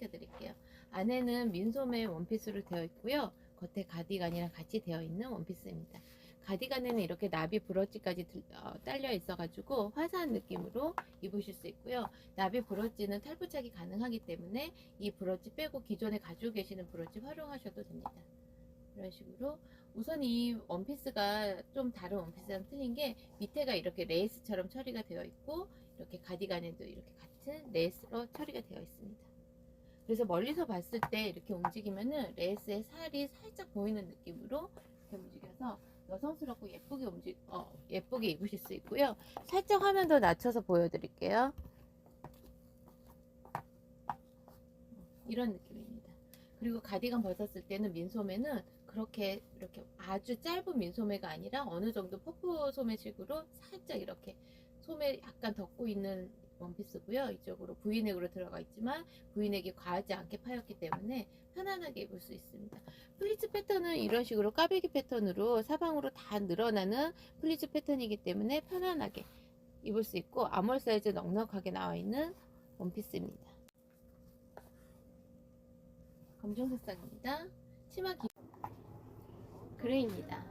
소개시켜 드릴게요. 안에는 민소매 원피스로 되어 있고요. 겉에 가디건이랑 같이 되어 있는 원피스입니다. 가디건에는 이렇게 나비 브러치까지 들- 어, 딸려 있어가지고 화사한 느낌으로 입으실 수 있고요. 나비 브러치는 탈부착이 가능하기 때문에 이 브러치 빼고 기존에 가지고 계시는 브러치 활용하셔도 됩니다. 이런 식으로 우선 이 원피스가 좀 다른 원피스랑 틀린 게 밑에가 이렇게 레이스처럼 처리가 되어 있고 이렇게 가디건에도 이렇게 같은 레이스로 처리가 되어 있습니다. 그래서 멀리서 봤을 때 이렇게 움직이면은 레이스의 살이 살짝 보이는 느낌으로 이렇게 움직여서 여성스럽고 예쁘게 움직 어, 예쁘게 입으실 수 있고요. 살짝 화면 더 낮춰서 보여드릴게요. 이런 느낌입니다. 그리고 가디건 벗었을 때는 민소매는 그렇게 이렇게 아주 짧은 민소매가 아니라 어느 정도 퍼프 소매식으로 살짝 이렇게 소매 약간 덮고 있는 원피스고요. 이쪽으로 V넥으로 들어가 있지만 V넥이 과하지 않게 파였기 때문에 편안하게 입을 수 있습니다. 플리츠 패턴은 이런 식으로 까베기 패턴으로 사방으로 다 늘어나는 플리츠 패턴이기 때문에 편안하게 입을 수 있고 아몰 사이즈 넉넉하게 나와 있는 원피스입니다. 검정 색상입니다. 치마 기... 그레이입니다.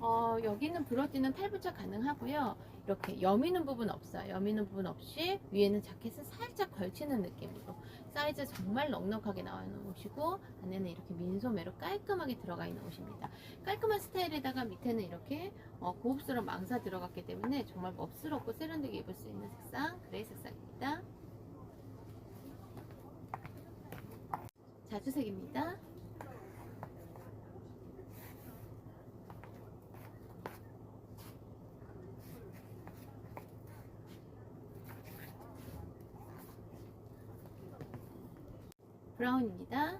어, 여기는 브러지는 탈부착 가능하고요. 이렇게 여미는 부분 없어요. 여미는 부분 없이 위에는 자켓을 살짝 걸치는 느낌으로 사이즈 정말 넉넉하게 나와 있는 옷이고 안에는 이렇게 민소매로 깔끔하게 들어가 있는 옷입니다. 깔끔한 스타일에다가 밑에는 이렇게 어, 고급스러운 망사 들어갔기 때문에 정말 멋스럽고 세련되게 입을 수 있는 색상 그레이 색상입니다. 자주색입니다. 브라운입니다.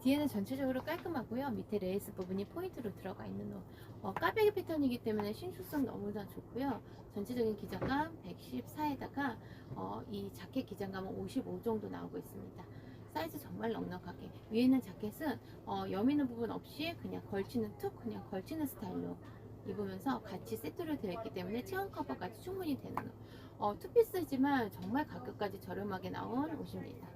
뒤에는 전체적으로 깔끔하고요. 밑에 레이스 부분이 포인트로 들어가 있는 옷. 어, 까베기 패턴이기 때문에 신축성 너무나 좋고요. 전체적인 기장감 114에다가 어, 이 자켓 기장감은 55 정도 나오고 있습니다. 사이즈 정말 넉넉하게 위에는 자켓은 어, 여미는 부분 없이 그냥 걸치는 툭 그냥 걸치는 스타일로 입으면서 같이 세트로 되어 있기 때문에 체온 커버까지 충분히 되는 옷. 어, 투피스지만 정말 가격까지 저렴하게 나온 옷입니다.